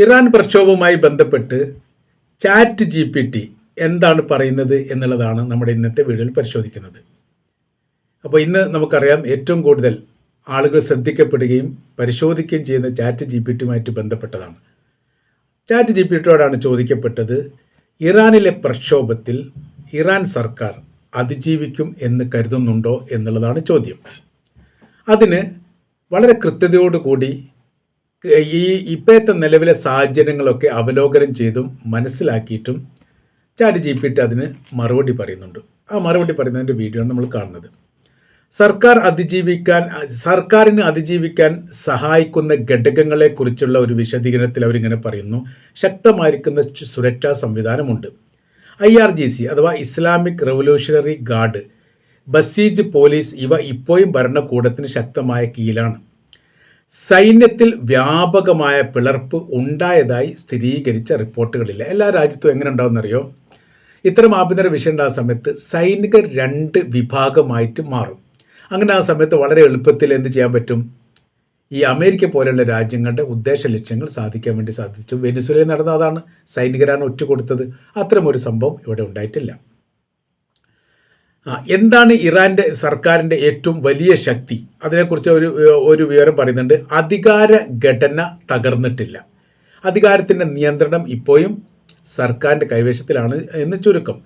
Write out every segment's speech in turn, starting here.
Iran പ്രക്ഷോഭവുമായി ബന്ധപ്പെട്ട് chat G P T എന്താണ് പറയുന്നത് എന്നുള്ളതാണ് നമ്മുടെ ഇന്നത്തെ വീഡിയോയിൽ പരിശോധിക്കുന്നത്. അപ്പോൾ ഇന്ന് നമുക്കറിയാം ഏറ്റവും കൂടുതൽ ആളുകൾ ശ്രദ്ധിക്കപ്പെടുകയും പരിശോധിക്കുകയും ചെയ്യുന്ന ചാറ്റ് ജി പി ടിയുമായിട്ട് ബന്ധപ്പെട്ടതാണ്. ചാറ്റ് ജി പി ടിയോടാണ് ചോദിക്കപ്പെട്ടത് ഇറാനിലെ പ്രക്ഷോഭത്തിൽ ഇറാൻ സർക്കാർ അതിജീവിക്കും എന്ന് കരുതുന്നുണ്ടോ എന്നുള്ളതാണ് ചോദ്യം. അതിന് വളരെ കൃത്യതയോടുകൂടി ഈ ഇപ്പോഴത്തെ നിലവിലെ സാഹചര്യങ്ങളൊക്കെ അവലോകനം ചെയ്തും മനസ്സിലാക്കിയിട്ടും ചാറ്റ് ജി പി ടി അതിന് മറുപടി പറയുന്നുണ്ട്. ആ മറുപടി പറയുന്നതിന്റെ വീഡിയോ ആണ് നമ്മൾ കാണുന്നത്. സർക്കാർ അതിജീവിക്കാൻ സർക്കാരിന് അതിജീവിക്കാൻ സഹായിക്കുന്ന ഘടകങ്ങളെക്കുറിച്ചുള്ള ഒരു വിശദീകരണത്തിൽ അവരിങ്ങനെ പറയുന്നു. ശക്തമായിരിക്കുന്ന സുരക്ഷാ സംവിധാനമുണ്ട്. ഐ ആർ ജി സി അഥവാ Islamic revolutionary guard Basij police ഇവ ഇപ്പോഴും ഭരണകൂടത്തിന് ശക്തമായ കീഴിലാണ്. സൈന്യത്തിൽ വ്യാപകമായ പിളർപ്പ് ഉണ്ടായതായി സ്ഥിരീകരിച്ച റിപ്പോർട്ടുകളില്ല. എല്ലാ രാജ്യത്തും എങ്ങനെ ഉണ്ടാവുമെന്നറിയോ ഇത്തരം ആഭ്യന്തര വിഷയം ഉണ്ടാകുന്ന സമയത്ത് സൈനികർ രണ്ട് വിഭാഗമായിട്ട് മാറും. അങ്ങനെ ആ സമയത്ത് വളരെ എളുപ്പത്തിൽ എന്ത് ചെയ്യാൻ പറ്റും? ഈ അമേരിക്ക പോലെയുള്ള രാജ്യങ്ങളുടെ ഉദ്ദേശ ലക്ഷ്യങ്ങൾ സാധിക്കാൻ വേണ്ടി സാധിച്ചു. വെനിസുലയിൽ നടന്ന അതാണ് സൈനികരാണ് ഒറ്റ കൊടുത്തത്. അത്തരമൊരു സംഭവം ഇവിടെ ഉണ്ടായിട്ടില്ല. എന്താണ് ഇറാന്റെ സർക്കാരിന്റെ ഏറ്റവും വലിയ ശക്തി? അതിനെക്കുറിച്ച് ഒരു ഒരു വിവരം പറയുന്നുണ്ട്. അധികാര ഘടന തകർന്നിട്ടില്ല. അധികാരത്തിന്റെ നിയന്ത്രണം ഇപ്പോഴും സർക്കാരിന്റെ കൈവശത്തിലാണ് എന്ന് ചുരുക്കം.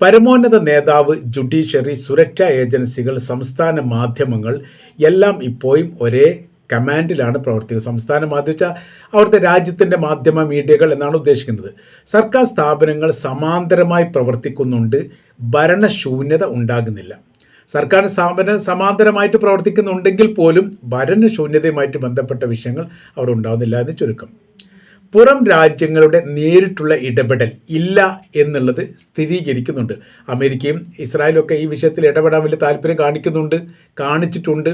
പരമോന്നത നേതാവ് ജുഡീഷ്യറി സുരക്ഷാ ഏജൻസികൾ സംസ്ഥാന മാധ്യമങ്ങൾ എല്ലാം ഇപ്പോഴും ഒരേ കമാൻഡിലാണ് പ്രവർത്തിക്കുന്നത്. സംസ്ഥാന മാധ്യമം വെച്ചാൽ അവിടുത്തെ രാജ്യത്തിന്റെ മാധ്യമ മീഡിയകൾ എന്നാണ് ഉദ്ദേശിക്കുന്നത്. സർക്കാർ സ്ഥാപനങ്ങൾ സമാന്തരമായി പ്രവർത്തിക്കുന്നുണ്ട്. ഭരണശൂന്യത ഉണ്ടാകുന്നില്ല. സർക്കാർ സ്ഥാപനം സമാന്തരമായിട്ട് പ്രവർത്തിക്കുന്നുണ്ടെങ്കിൽ പോലും ഭരണശൂന്യതയുമായിട്ട് ബന്ധപ്പെട്ട വിഷയങ്ങൾ അവിടെ ഉണ്ടാകുന്നില്ല എന്ന് ചുരുക്കം. പുറം രാജ്യങ്ങളുടെ നേരിട്ടുള്ള ഇടപെടൽ ഇല്ല എന്നുള്ളത് സ്ഥിരീകരിക്കുന്നുണ്ട്. അമേരിക്കയും ഇസ്രായേലും ഒക്കെ ഈ വിഷയത്തിൽ ഇടപെടാൻ വലിയ താല്പര്യം കാണിക്കുന്നുണ്ട് കാണിച്ചിട്ടുണ്ട്.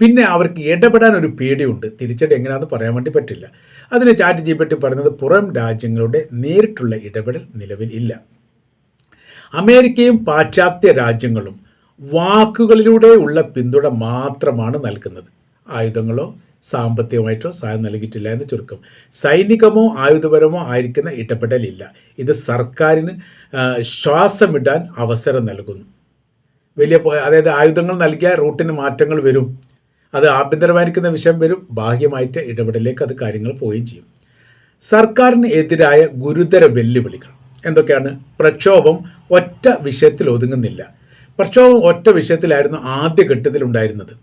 പിന്നെ അവർക്ക് ഇടപെടാൻ ഒരു പേടിയുണ്ട്. തിരിച്ചടി എങ്ങനെയാണെന്ന് പറയാൻ വേണ്ടി പറ്റില്ല. അതിന് ചാറ്റ് ജി പറ്റി പറയുന്നത് പുറം രാജ്യങ്ങളുടെ നേരിട്ടുള്ള ഇടപെടൽ നിലവിൽ ഇല്ല. അമേരിക്കയും പാശ്ചാത്യ രാജ്യങ്ങളും വാക്കുകളിലൂടെ ഉള്ള പിന്തുണ മാത്രമാണ് നൽകുന്നത്. ആയുധങ്ങളോ സാമ്പത്തികമായിട്ടോ സഹായം നൽകിയിട്ടില്ല എന്ന് ചുരുക്കം. സൈനികമോ ആയുധപരമോ ആയിരിക്കുന്ന ഇടപെടലില്ല ഇത് സർക്കാരിന് ശ്വാസമിടാൻ അവസരം നൽകുന്നു. വലിയ അതായത് ആയുധങ്ങൾ നൽകിയ റൂട്ടിന് മാറ്റങ്ങൾ വരും. അത് ആഭ്യന്തരമായിരിക്കുന്ന വിഷയം വരും. ബാഹ്യമായിട്ട് ഇടപെടലിലേക്ക് അത് കാര്യങ്ങൾ പോവുകയും ചെയ്യും. സർക്കാരിന് എതിരായ ഗുരുതര വെല്ലുവിളികൾ എന്തൊക്കെയാണ്? പ്രക്ഷോഭം ഒറ്റ വിഷയത്തിൽ ഒതുങ്ങുന്നില്ല. പ്രക്ഷോഭം ഒറ്റ വിഷയത്തിലായിരുന്നു ആദ്യഘട്ടത്തിൽ ഉണ്ടായിരുന്നത്.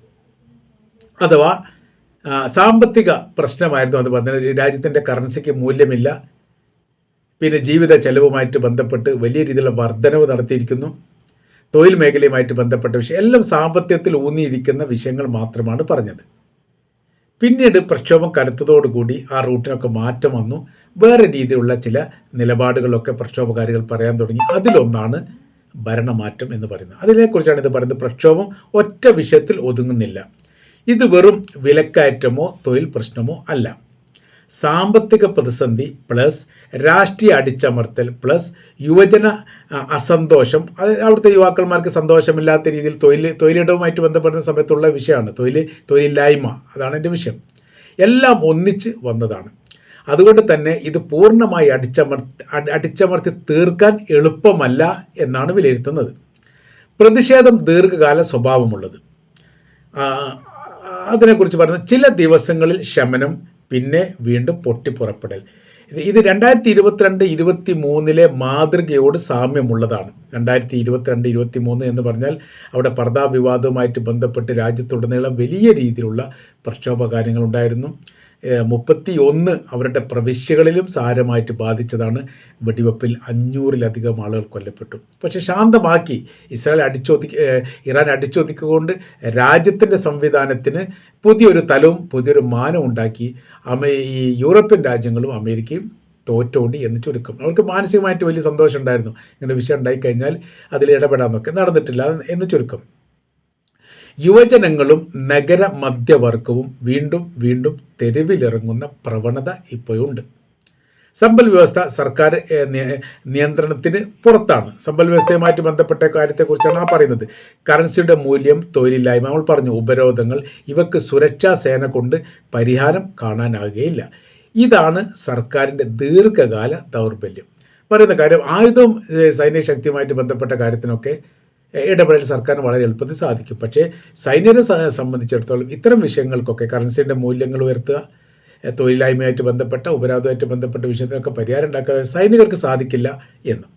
അഥവാ സാമ്പത്തിക പ്രശ്നമായിരുന്നു അത് പറഞ്ഞത് രാജ്യത്തിന്റെ കറൻസിക്ക് മൂല്യമില്ല. പിന്നെ ജീവിത ചെലവുമായിട്ട് ബന്ധപ്പെട്ട് വലിയ രീതിയിലുള്ള വർധനവ് നടത്തിയിരിക്കുന്നു. തൊഴിൽ മേഖലയുമായിട്ട് ബന്ധപ്പെട്ട വിഷയം എല്ലാം സാമ്പത്തികത്തിൽ ഊന്നിയിരിക്കുന്ന വിഷയങ്ങൾ മാത്രമാണ് പറഞ്ഞത്. പിന്നീട് പ്രക്ഷോഭം കരുത്തതോടുകൂടി ആ റൂട്ടിനൊക്കെ മാറ്റം വന്നു. വേറെ രീതിയിലുള്ള ചില നിലപാടുകളൊക്കെ പ്രക്ഷോഭകാരികൾ പറയാൻ തുടങ്ങി. അതിലൊന്നാണ് ഭരണമാറ്റം എന്ന് പറയുന്നത്. അതിനെക്കുറിച്ചാണ് ഇത് പറയുന്നത്. പ്രക്ഷോഭം ഒറ്റ വിഷയത്തിൽ ഒതുങ്ങുന്നില്ല. ഇത് വെറും വിലക്കയറ്റമോ തൊഴിൽ പ്രശ്നമോ അല്ല. സാമ്പത്തിക പ്രതിസന്ധി പ്ലസ് രാഷ്ട്രീയ അടിച്ചമർത്തൽ പ്ലസ് യുവജന അസന്തോഷം. അത് അവിടുത്തെ യുവാക്കന്മാർക്ക് സന്തോഷമില്ലാത്ത രീതിയിൽ തൊഴിൽ തൊഴിലിടവുമായിട്ട് ബന്ധപ്പെടുന്ന സമയത്തുള്ള വിഷയമാണ്. തൊഴിൽ തൊഴിലില്ലായ്മ. അതാണ് എന്റെ വിഷയം. എല്ലാം ഒന്നിച്ച് വന്നതാണ്. അതുകൊണ്ട് തന്നെ ഇത് പൂർണമായി അടിച്ചമർ അടിച്ചമർത്തി തീർക്കാൻ എളുപ്പമല്ല എന്നാണ് വിലയിരുത്തുന്നത്. പ്രതിഷേധം ദീർഘകാല സ്വഭാവമുള്ളത്. അതിനെക്കുറിച്ച് പറയുന്നത് ചില ദിവസങ്ങളിൽ ശമനം പിന്നെ വീണ്ടും പൊട്ടിപ്പുറപ്പെടൽ. ഇത് രണ്ടായിരത്തി ഇരുപത്തിരണ്ട് ഇരുപത്തി മൂന്നിലെ മാതൃകയോട് സാമ്യമുള്ളതാണ്. രണ്ടായിരത്തി ഇരുപത്തിരണ്ട് ഇരുപത്തി മൂന്ന് എന്ന് പറഞ്ഞാൽ അവിടെ പർദാ വിവാദവുമായിട്ട് ബന്ധപ്പെട്ട് രാജ്യത്തുടനീളം വലിയ രീതിയിലുള്ള പ്രക്ഷോഭ കാര്യങ്ങളുണ്ടായിരുന്നു മുപ്പത്തി ഒന്ന് അവരുടെ പ്രവിശ്യകളിലും സാരമായിട്ട് ബാധിച്ചതാണ്. വെടിവെപ്പിൽ അഞ്ഞൂറിലധികം ആളുകൾ കൊല്ലപ്പെട്ടു. പക്ഷെ ശാന്തമാക്കി ഇസ്രായേൽ അടിച്ചൊതുക്കി ഇറാൻ അടിച്ചൊതുക്കിക്കൊണ്ട് രാജ്യത്തിന്റെ സംവിധാനത്തിന് പുതിയൊരു തലവും പുതിയൊരു മാനവും ഉണ്ടാക്കി. അമേ ഈ യൂറോപ്യൻ രാജ്യങ്ങളും അമേരിക്കയും തോറ്റോണ്ടി എന്ന് ചുരുക്കം. അവർക്ക് മാനസികമായിട്ട് വലിയ സന്തോഷം ഉണ്ടായിരുന്നു ഇങ്ങനെ വിഷയം ഉണ്ടായിക്കഴിഞ്ഞാൽ അതിൽ ഇടപെടാമെന്നൊക്കെ നടന്നിട്ടില്ല എന്ന് ചുരുക്കം. യുവജനങ്ങളും നഗര മധ്യവർഗവും വീണ്ടും വീണ്ടും തെരുവിലിറങ്ങുന്ന പ്രവണത ഇപ്പോഴുണ്ട്. സമ്പൽ വ്യവസ്ഥ സർക്കാർ നിയന്ത്രണത്തിന് പുറത്താണ്. സമ്പൽ വ്യവസ്ഥയുമായിട്ട് ബന്ധപ്പെട്ട കാര്യത്തെക്കുറിച്ചാണ് ആ പറയുന്നത്. കറൻസിയുടെ മൂല്യം തൊഴിലില്ലായ്മ നമ്മൾ പറഞ്ഞു ഉപരോധങ്ങൾ ഇവക്ക് സുരക്ഷാ സേന കൊണ്ട് പരിഹാരം കാണാനാകുകയില്ല ഇതാണ് സർക്കാരിന്റെ ദീർഘകാല ദൗർബല്യം. പറയുന്ന കാര്യം ആയുധം സൈനിക സൈന്യശക്തിയുമായിട്ട് ബന്ധപ്പെട്ട കാര്യത്തിനൊക്കെ ഇടപെടൽ സർക്കാരിന് വളരെ എളുപ്പത്തിൽ സാധിക്കും. പക്ഷേ സൈന്യരെ സംബന്ധിച്ചിടത്തോളം ഇത്തരം വിഷയങ്ങൾക്കൊക്കെ കറൻസിയുടെ മൂല്യങ്ങൾ ഉയർത്തുക തൊഴിലില്ലായ്മയായിട്ട് ബന്ധപ്പെട്ട ഉപരാധമായിട്ട് ബന്ധപ്പെട്ട വിഷയത്തിനൊക്കെ പരിഹാരം ഉണ്ടാക്കാൻ സൈനികർക്ക് സാധിക്കില്ല എന്ന്.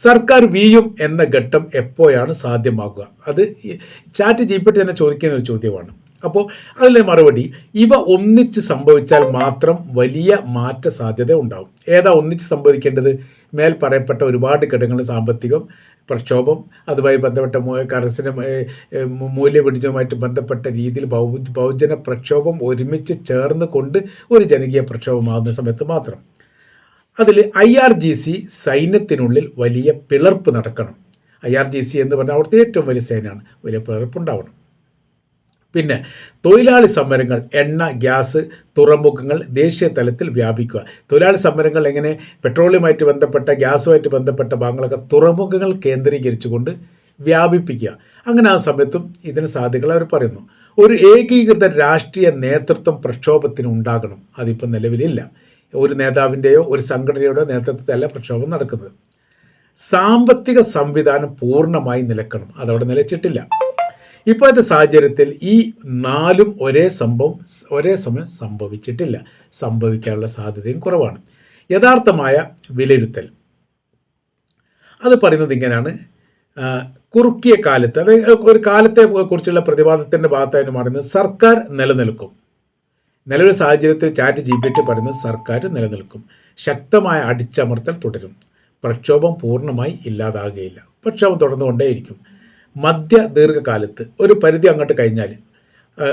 സർക്കാർ വീയും എന്ന ഘട്ടം എപ്പോഴാണ് സാധ്യമാകുക? അത് ചാറ്റ് ജി തന്നെ ചോദിക്കുന്ന ഒരു ചോദ്യമാണ്. അപ്പോൾ അതിലെ മറുപടി ഇവ ഒന്നിച്ച് സംഭവിച്ചാൽ മാത്രം വലിയ മാറ്റ സാധ്യത ഉണ്ടാകും ഏതാ ഒന്നിച്ച് സംഭവിക്കേണ്ടത്? മേൽ പറയപ്പെട്ട ഒരുപാട് ഘടകങ്ങൾ സാമ്പത്തികം പ്രക്ഷോഭം അതുമായി ബന്ധപ്പെട്ട മൂ- മൂല്യപിടിച്ചതുമായിട്ട് ബന്ധപ്പെട്ട രീതിയിൽ ബഹു ബഹുജന പ്രക്ഷോഭം ഒരുമിച്ച് ചേർന്ന് കൊണ്ട് ഒരു ജനകീയ പ്രക്ഷോഭമാകുന്ന സമയത്ത് മാത്രം. അതിൽ ഐ ആർ ജി സി സൈന്യത്തിനുള്ളിൽ വലിയ പിളർപ്പ് നടക്കണം. ഐ ആർ ജി സി എന്ന് പറഞ്ഞാൽ അവിടുത്തെ ഏറ്റവും വലിയ സേനയാണ്. വലിയ പിളർപ്പ് പിളർപ്പുണ്ടാവണം. പിന്നെ തൊഴിലാളി സമരങ്ങൾ എണ്ണ ഗ്യാസ് തുറമുഖങ്ങൾ ദേശീയ തലത്തിൽ വ്യാപിക്കുക. തൊഴിലാളി സമരങ്ങൾ എങ്ങനെ പെട്രോളിയമായിട്ട് ബന്ധപ്പെട്ട ഗ്യാസുമായിട്ട് ബന്ധപ്പെട്ട ഭാഗങ്ങളൊക്കെ തുറമുഖങ്ങൾ കേന്ദ്രീകരിച്ചുകൊണ്ട് വ്യാപിപ്പിക്കുക. അങ്ങനെ ആ സമയത്തും ഇതിന് സാധ്യതകൾ അവർ പറയുന്നു. ഒരു ഏകീകൃത രാഷ്ട്രീയ നേതൃത്വം പ്രക്ഷോഭത്തിന് ഉണ്ടാകണം. അതിപ്പോൾ നിലവിലില്ല. ഒരു നേതാവിന്റെയോ ഒരു സംഘടനയുടെയോ നേതൃത്വത്തിലല്ല പ്രക്ഷോഭം നടക്കുന്നത്. സാമ്പത്തിക സംവിധാനം പൂർണമായി നിലക്കണം. അതവിടെ നിലച്ചിട്ടില്ല. ഇപ്പോഴത്തെ സാഹചര്യത്തിൽ ഈ നാലും ഒരേ സംഭവം ഒരേ സമയം സംഭവിച്ചിട്ടില്ല. സംഭവിക്കാനുള്ള സാധ്യതയും കുറവാണ്. യഥാർത്ഥമായ വിലയിരുത്തൽ. അത് പറയുന്നത് ഇങ്ങനെയാണ്. കുറുക്കിയ കാലത്ത് അതായത് ഒരു കാലത്തെ കുറിച്ചുള്ള പ്രതിവാദത്തിന്റെ ഭാഗത്തായിട്ട് പറയുന്നത് സർക്കാർ നിലനിൽക്കും. നിലവിലെ സാഹചര്യത്തിൽ ചാറ്റ് ജി പി ടി പറയുന്നത് സർക്കാർ നിലനിൽക്കും. ശക്തമായ അടിച്ചമർത്തൽ തുടരും. പ്രക്ഷോഭം പൂർണമായി ഇല്ലാതാകുകയില്ല. പ്രക്ഷോഭം തുടർന്നുകൊണ്ടേയിരിക്കും. മധ്യ ദീർഘകാലത്ത് ഒരു പരിധി അങ്ങോട്ട് കഴിഞ്ഞാൽ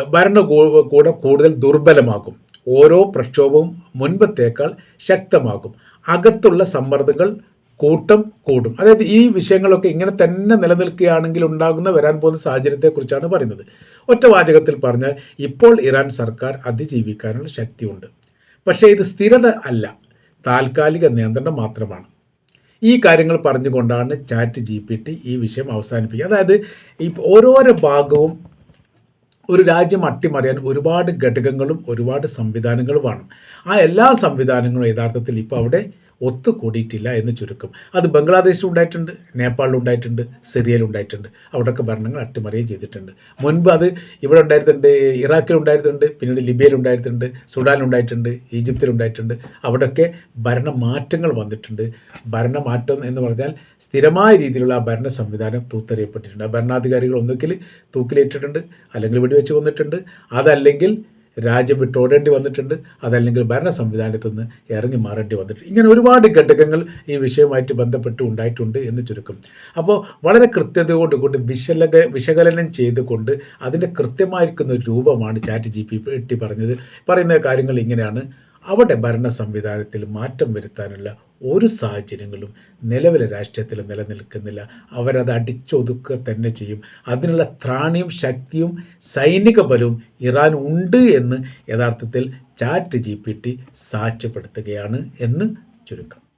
ഭരണകൂ ഭരണകൂടം കൂടുതൽ ദുർബലമാകും. ഓരോ പ്രക്ഷോഭവും മുൻപത്തേക്കാൾ ശക്തമാകും. അകത്തുള്ള സമ്മർദ്ദങ്ങൾ കൂട്ടം കൂടും. അതായത് ഈ വിഷയങ്ങളൊക്കെ ഇങ്ങനെ തന്നെ നിലനിൽക്കുകയാണെങ്കിൽ ഉണ്ടാകുന്ന വരാൻ പോകുന്ന സാഹചര്യത്തെക്കുറിച്ചാണ് പറയുന്നത്. ഒറ്റ വാചകത്തിൽ പറഞ്ഞാൽ ഇപ്പോൾ ഇറാൻ സർക്കാർ അതിജീവിക്കാനുള്ള ശക്തിയുണ്ട്. പക്ഷേ ഇത് സ്ഥിരത അല്ല. താൽക്കാലിക നിയന്ത്രണം മാത്രമാണ്. ഈ കാര്യങ്ങൾ പറഞ്ഞുകൊണ്ടാണ് ചാറ്റ് ജി പി ടി ഈ വിഷയം അവസാനിപ്പിക്കുക. അതായത് ഈ ഓരോരോ ഭാഗവും ഒരു രാജ്യം അട്ടിമറിയാൻ ഒരുപാട് ഘടകങ്ങളും ഒരുപാട് സംവിധാനങ്ങളും വേണം ആ എല്ലാ സംവിധാനങ്ങളും യഥാർത്ഥത്തിൽ ഇപ്പോൾ അവിടെ ഒത്തുകൂടിയിട്ടില്ല എന്ന് ചുരുക്കം. അത് ബംഗ്ലാദേശിൽ ഉണ്ടായിട്ടുണ്ട് നേപ്പാളിൽ ഉണ്ടായിട്ടുണ്ട് സിറിയയിൽ ഉണ്ടായിട്ടുണ്ട്. അവിടെയൊക്കെ ഭരണങ്ങൾ അട്ടിമറിയും ചെയ്തിട്ടുണ്ട്. മുൻപ് അത് ഇവിടെ ഉണ്ടായിട്ടുണ്ട് ഇറാഖിൽ ഉണ്ടായിട്ടുണ്ട് പിന്നീട് ലിബിയയിൽ ഉണ്ടായിട്ടുണ്ട് സുഡാനിൽ ഉണ്ടായിട്ടുണ്ട് ഈജിപ്തിൽ ഉണ്ടായിട്ടുണ്ട്. അവിടെയൊക്കെ ഭരണമാറ്റങ്ങൾ വന്നിട്ടുണ്ട്. ഭരണമാറ്റം എന്ന് പറഞ്ഞാൽ സ്ഥിരമായ രീതിയിലുള്ള ആ ഭരണ സംവിധാനം തൂത്തെറിയപ്പെട്ടിട്ടുണ്ട്. ആ ഭരണാധികാരികൾ ഒന്നുകിൽ തൂക്കിലേറ്റിട്ടുണ്ട് അല്ലെങ്കിൽ വെടിവെച്ച് കൊന്നിട്ടുണ്ട്. അതല്ലെങ്കിൽ രാജ്യം വിട്ട് ഓടേണ്ടി വന്നിട്ടുണ്ട്. അതല്ലെങ്കിൽ ഭരണ സംവിധാനത്തിൽ നിന്ന് ഇറങ്ങി മാറേണ്ടി വന്നിട്ടുണ്ട്. ഇങ്ങനെ ഒരുപാട് ഘടകങ്ങൾ ഈ വിഷയവുമായിട്ട് ബന്ധപ്പെട്ട് ഉണ്ടായിട്ടുണ്ട് എന്ന് ചുരുക്കം. അപ്പോൾ വളരെ കൃത്യതയോടുകൂടി വിശലക വിശകലനം ചെയ്തുകൊണ്ട് അതിന്റെ കൃത്യമായിരിക്കുന്ന ഒരു രൂപമാണ് ചാറ്റ് ജി പി പറഞ്ഞത്. പറയുന്ന കാര്യങ്ങൾ ഇങ്ങനെയാണ്. അവിടെ ഭരണ സംവിധാനത്തിൽ മാറ്റം വരുത്താനുള്ള ഒരു സാഹചര്യങ്ങളും നിലവിലെ രാഷ്ട്രീയത്തിൽ നിലനിൽക്കുന്നില്ല. അവരത് അടിച്ചൊതുക്കുക തന്നെ ചെയ്യും. അതിനുള്ള ത്രാണിയും ശക്തിയും സൈനിക ബലവും ഇറാൻ ഉണ്ട് എന്ന് യഥാർത്ഥത്തിൽ ചാറ്റ് ജി പി ടി സാക്ഷ്യപ്പെടുത്തുകയാണ് എന്ന് ചുരുക്കം.